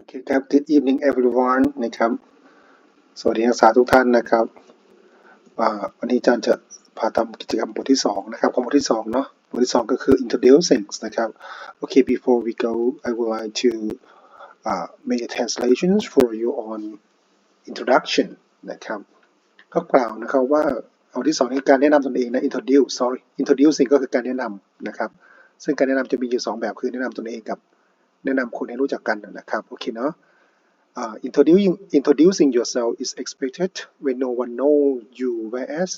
โอเคครับ Good evening everyone นะครับ สวัสดีนักศึกษาทุกท่านนะครับ วันนี้อาจารย์จะพาทำกิจกรรมบทที่ 2 นะครับของบทที่ 2 เนาะบทที่ 2 ก็คือ introducing นะครับ Okay before we go I would like to uh, make a translation for you on introduction นะครับก็กล่าวนะครับว่าเอาที่สองในการแนะนำตนเองนะ introduce sorry introducing ก็คือการแนะนำนะครับ ซึ่งการแนะนำจะมีอยู่สองแบบคือแนะนำตนเองกับ แนะนำคนให้รู้จักกันนะครับโอเคเนาะ Uh, introducing introducing yourself is expected when no one knows you whereas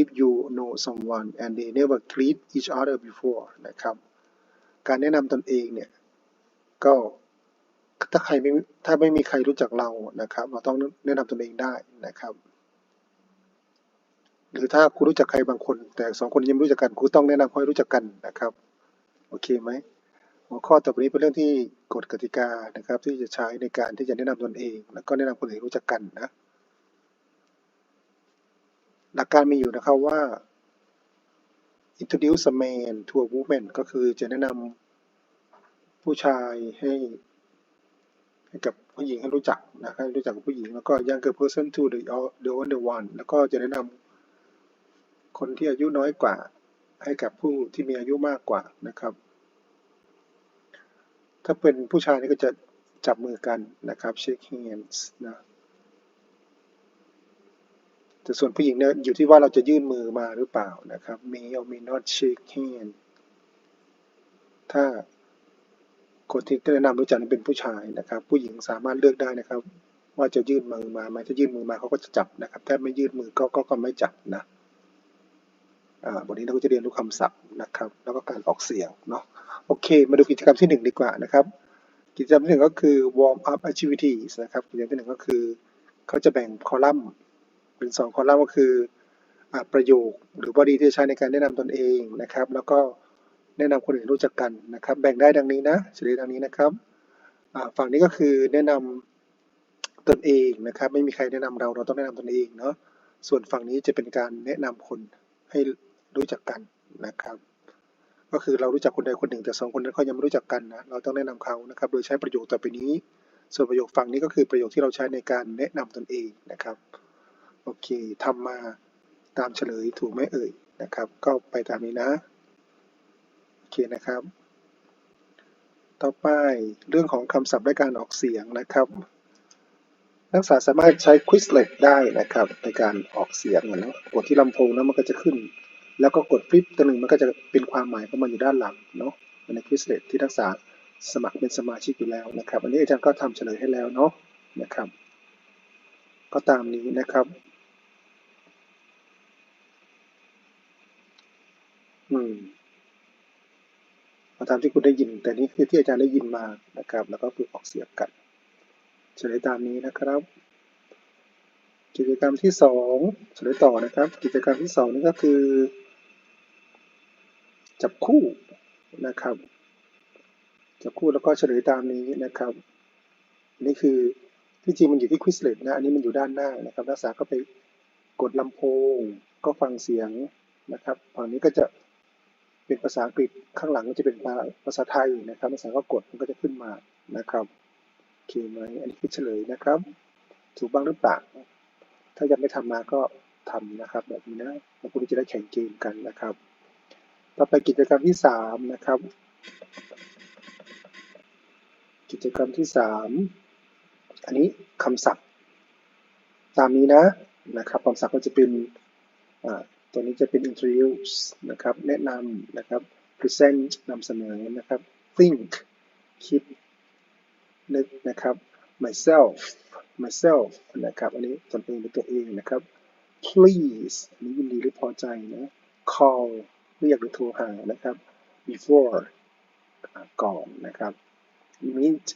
if you know someone and they never greet each other before นะครับการแนะนำตนเองเนี่ยก็ถ้าใครไม่ถ้าไม่มีใครรู้จักเรานะครับ เราต้องแนะนำตนเองได้นะครับ หรือถ้าคุณรู้จักใครบางคน แต่สองคนยังไม่รู้จักกันคุณต้องแนะนำให้รู้จักกันนะครับ โอเคไหม หัวข้อต่อไปนี้เป็นเรื่องที่กฎกติกานะครับ ที่จะใช้ในการที่จะแนะนำตนเอง แล้วก็แนะนำคนอื่นรู้จักกันนะ หลักการมีอยู่นะครับว่า introduce a man to a woman ก็คือจะแนะนำผู้ชายให้ให้กับผู้หญิงให้รู้จักนะครับให้รู้จักกับผู้หญิง แล้วก็ younger person to the the older one แล้วก็จะแนะนำคนที่อายุน้อยกว่า ให้กับผู้ที่มีอายุมากกว่านะครับ ถ้าเป็นผู้ชายนี่ก็จะจับมือกันนะครับ shake hands นะแต่ส่วนผู้หญิงเนี่ยอยู่ที่ว่าเราจะยื่นมือมาหรือเปล่านะครับ may or may not shake hand ถ้าคนที่แนะนำรู้จักนั้นเป็นผู้ชายนะครับ ผู้หญิงสามารถเลือกได้นะครับ ว่าจะยื่นมือมาไหมถ้ายื่นมือมาเขาก็จะจับนะครับถ้าไม่ยื่นมือก็ก็ก็ไม่จับนะอ่าบทนี้เราก็จะเรียนรู้คำศัพท์นะครับ แล้วก็การออกเสียงเนาะ โอเค มาดูกิจกรรมที่หนึ่งดีกว่านะครับ กิจกรรมที่หนึ่งก็คือ warm up activities นะครับ กิจกรรมที่หนึ่งก็คือ เขาจะแบ่งคอลัมน์เป็นสองคอลัมน์ก็คืออ่าประโยคหรือบอดีที่ใช้ในการแนะนำตนเองนะครับ แล้วก็แนะนำคนอื่นรู้จักกันนะครับ แบ่งได้ดังนี้นะเฉลยดังนี้นะครับอ่าฝั่งนี้ก็คือแนะนำตนเองนะครับ ไม่มีใครแนะนำเราเราต้องแนะนำตนเองเนาะ ส่วนฝั่งนี้จะเป็นการแนะนำคนให้รู้จักกันนะครับ ก็คือเรารู้จักคนใดคนหนึ่งแต่สองคนนั้นเขายังไม่รู้จักกันนะเราต้องแนะนำเขานะครับ โดยใช้ประโยคต่อไปนี้ ส่วนประโยคฝั่งนี้ก็คือประโยคที่เราใช้ในการแนะนำตนเองนะครับโอเคทำมาตามเฉลยถูกไหมเอ่ยนะครับ ก็ไปตามนี้นะโอเคนะครับ ต่อไปเรื่องของคำศัพท์และการออกเสียงนะครับ นักศึกษาสามารถใช้ Quizlet ได้นะครับ ในการออกเสียงเหมือนกดที่ลำโพงแล้วมันก็จะขึ้น แล้วก็กดฟลิปตัวหนึ่งมันก็จะเป็นความหมายของมันอยู่ด้านหลังเนาะใน Quizlet ที่นักศึกษาสมัครเป็นสมาชิกอยู่แล้วนะครับ อันนี้อาจารย์ก็ทำเฉลยให้แล้วเนาะนะครับ ก็ตามนี้นะครับอืมเอาตามที่คุณได้ยิน แต่นี่คือที่อาจารย์ได้ยินมานะครับ แล้วก็ฝึกออกเสียงกันเฉลยตามนี้นะครับ กิจกรรมที่สองเฉลยต่อนะครับ กิจกรรมที่สองนี่ก็คือ จับคู่นะครับ จับคู่แล้วก็เฉลยตามนี้นะครับอันนี่คือที่จริงมันอยู่ที่ Quizlet นะอันนี้มันอยู่ด้านหน้านะครับนักศึกษาก็ไปกดลำโพง ก็ฟังเสียงนะครับฝั่งนี้ก็จะเป็นภาษาอังกฤษข้างหลังก็จะเป็นภาษาไทยนะครับนักศึกษาก็กดมันก็จะขึ้นมานะครับโอเคไหมอันนี้คือเฉลยนะครับ ถูกบ้างหรือเปล่าถ้ายังไม่ทำมาก็ทำนะครับ แบบนี้นะแล้วคุณจะได้แข่งเกมกันนะครับ ต่อไปกิจกรรมที่สามนะครับ กิจกรรมที่สามอันนี้คำศัพท์ ตามนี้นะนะครับคำศัพท์ก็จะเป็นอ่าตัวนี้จะเป็น introduce นะครับ แนะนำนะครับ present นำเสนอนะครับ think คิดนึกนะครับ myself myself นะครับ อันนี้ตนเองเป็นตัวเองนะครับ please อันนี้ยินดีหรือพอใจนะ call เรียกหรือโทรหานะครับ before ก่อนนะครับ meet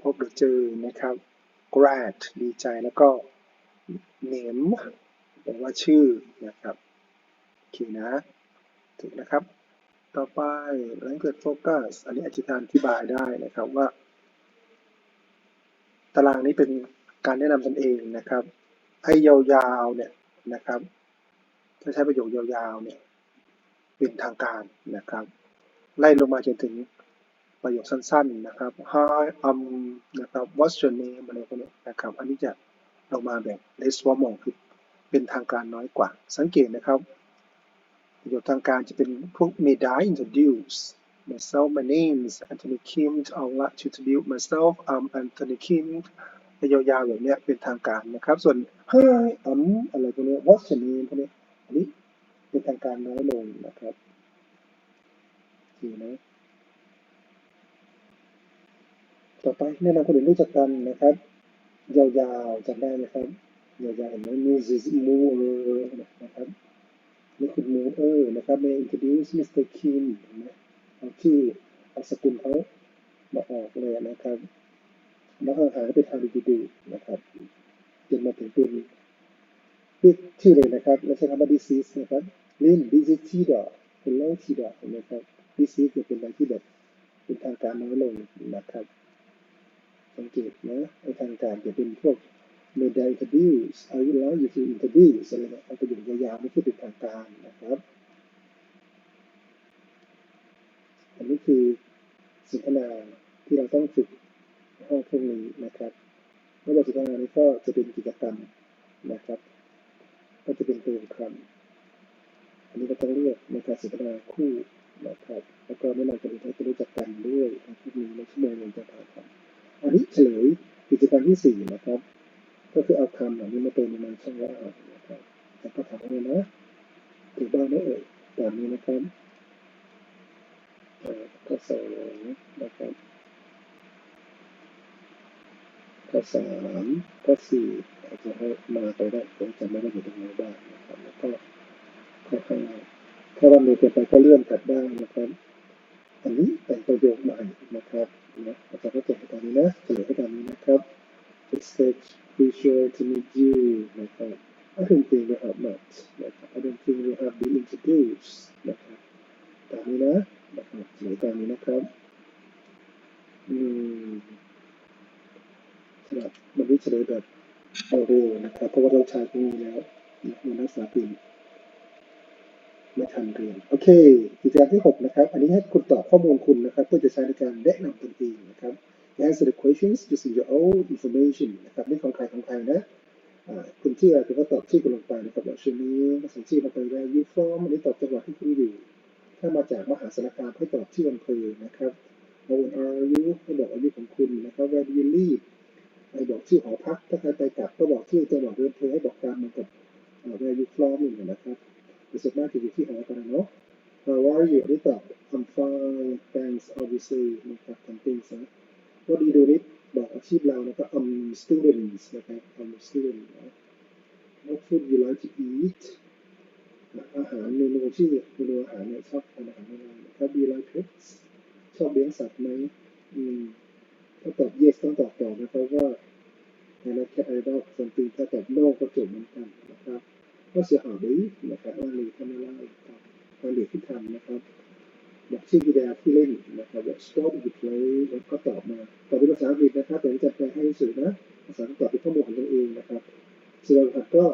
พบหรือเจอนะครับ glad ดีใจแล้วก็ name แปลว่าชื่อนะครับโอเคนะถูกนะครับ ต่อไป language focus อันนี้อาจารย์อธิบายได้นะครับว่า ตารางนี้เป็นการแนะนำตนเองนะครับ ให้ยาวๆเนี่ยนะครับถ้าใช้ประโยคยาวๆเนี่ย เป็นทางการนะครับ ไล่ลงมาจนถึงประโยคสั้นๆนะครับ Hi um นะครับ What's your name อะไรพวกนี้นะครับ อันนี้จะลงมาแบบ less formal คือเป็นทางการน้อยกว่า สังเกตนะครับ ประโยคทางการจะเป็นพวก may I introduce myself my name is Anthony Kim I would like to introduce myself I'm Anthony Kim ยาวๆแบบเนี้ยเป็นทางการนะครับ ส่วน Hi um อะไรพวกนี้ What's your name พวกนี้อันนี้ เป็นทางการน้อยลงนะครับดีนะต่อไปแนะนำคนอื่นรู้จักกันนะครับ ยาวๆจำได้ไหมครับยาวๆเห็นไหม Mrs. Moore นะครับนี่คุณ Moore นะครับ May introduce Mr. Kim เห็นไหมเอาชื่อเอาสกุลเขามาออกเลยนะครับแล้วห่างๆไปทางดีดูนะครับจนมาถึงเป็น เรียกชื่อเลยนะครับแล้วใช้คำว่า disease นะครับ Lin disease ที่ดอกเป็นโรคที่ดอกเห็นไหมครับ disease จะเป็นอะไรที่แบบเป็นทางการน้อยลงนะครับ สังเกตนะไอ้ทางการจะเป็นพวก may I introduce I would like you to introduce อะไรเนี่ยเอาประโยคยาวๆไม่ใช่เป็นทางการนะครับ อันนี้คือสนทนาที่เราต้องฝึกห้องพวกนี้นะครับเมื่อบทสนทนานี้ก็จะเป็นกิจกรรมนะครับ ก็จะเป็นติมคำอันนี้ก็ต้องเลือกในการสนทนาคู่นะครับ แล้วก็แนะนำกันให้รู้จักกันด้วยนะพวกนี้ในชั่วโมงหนึ่งจะผ่านกันอันนี้เฉลยกิจกรรมที่สี่นะครับ ก็คือเอาคำเหล่านี้มาเติมในช่องว่างนะครับแล้วก็ทำให้นะถูกบ้างไหมเอ่ยตามนี้นะครับอ่าข้อสองนะครับ ข้อสามข้อสี่อาจจะให้มาไปได้ผมจำไม่ได้อยู่ตรงไหนบ้างนะครับแล้วก็ข้อห้าถ้าเรามีเกินไปก็เลื่อนกลับได้นะครับอันนี้เป็นประโยคใหม่นะครับนะอาจารย์ก็จกให้ตามนี้นะเฉลยให้ตามนี้นะครับ It's such pleasure to meet you นะครับ I don't think we have met นะครับ I don't think we have been introduced นะครับตามนี้นะนะครับเฉลยตามนี้นะครับอืม สำหรับวันนี้เฉลยแบบเอาเร็วนะครับเพราะว่าเราใช้ตรงนี้แล้วนะมันรักษาปีไม่ทันเรียนโอเคกิจกรรมที่หกนะครับ อันนี้ให้คุณตอบข้อมูลคุณนะครับ เพื่อจะใช้ในการแนะนำตนเองนะครับ answer the questions using your own information นะครับไม่ของใครของใครนะคุณชื่ออะไรคุณก็ตอบชื่อคุณลงไปนะครับว่าชื่อนี้ก็ใส่ชื่อลงไป where you from อันนี้ตอบจังหวัดที่คุณอยู่ ถ้ามาจากมหาสารคามให้ตอบชื่ออำเภอนะครับ how old are you ให้บอกอายุของคุณนะครับ where do you live ให้บอกชื่หอพัก ถ้าใครไปกลับก็บอกชื่จังหวัดเดินเภอให้บอกตามมือนกับอ่า where you from อย่างเงี้ยนะครับแต่ส่วนมากจะอยู่ที่หอกันเนาะ how are you ได้ตอบ I'm fine thanks obviously นะครับทำเป็นซะ what do you do นี่บอกอาชีพเรานะครับ I'm students นะครับ I'm student นะ What food you like to eat อาหารเมนูที่เมนูอาหารเนี่ยชอบทานอาหารอะไรนะครับ Do you like pets ชอบเลี้ยงสัตว์ไหมอืม ถ้าตอบ yes ต้องตอบต่อนะครับว่า I like cat I love something ถ้าตอบ no ก็จบเหมือนกันนะครับ What's your hobby นะครับงานหรือทำอะไรครับงานหรือที่ทำนะครับบอกชื่อกีฬาที่เล่นนะครับ What sport you play แล้วก็ตอบมาตอบเป็นภาษาอังกฤษนะครับแต่จะแปลให้สื่อนะภาษาตอบเป็นข้อมูลของตัวเองนะครับส่วนอัดก็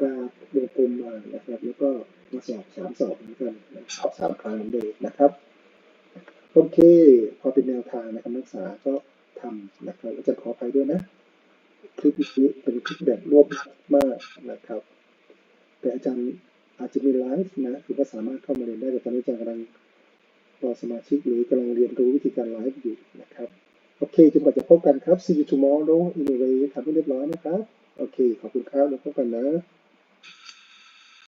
กราฟวงกลมมานะครับ แล้วก็มาสอบสามสอบเหมือนกันสอบสามครั้งเลยนะครับ โอเค พอเป็นแนวทางนะครับนักศึกษาก็ทำนะครับแล้วจะขออภัยด้วยนะ คลิปนี้เป็นคลิปแบบรวบมากนะครับ แต่อาจารย์อาจจะมีไลฟ์นะคือก็สามารถเข้ามาเรียนได้แต่ตอนนี้อาจารย์กำลังรอสมาชิกหรือกำลังเรียนรู้วิธีการไลฟ์อยู่นะครับ โอเคจนกว่าจะพบกันครับ see you tomorrow in a way ทำให้เรียบร้อยนะครับ โอเค ขอบคุณครับแล้วพบกันนะ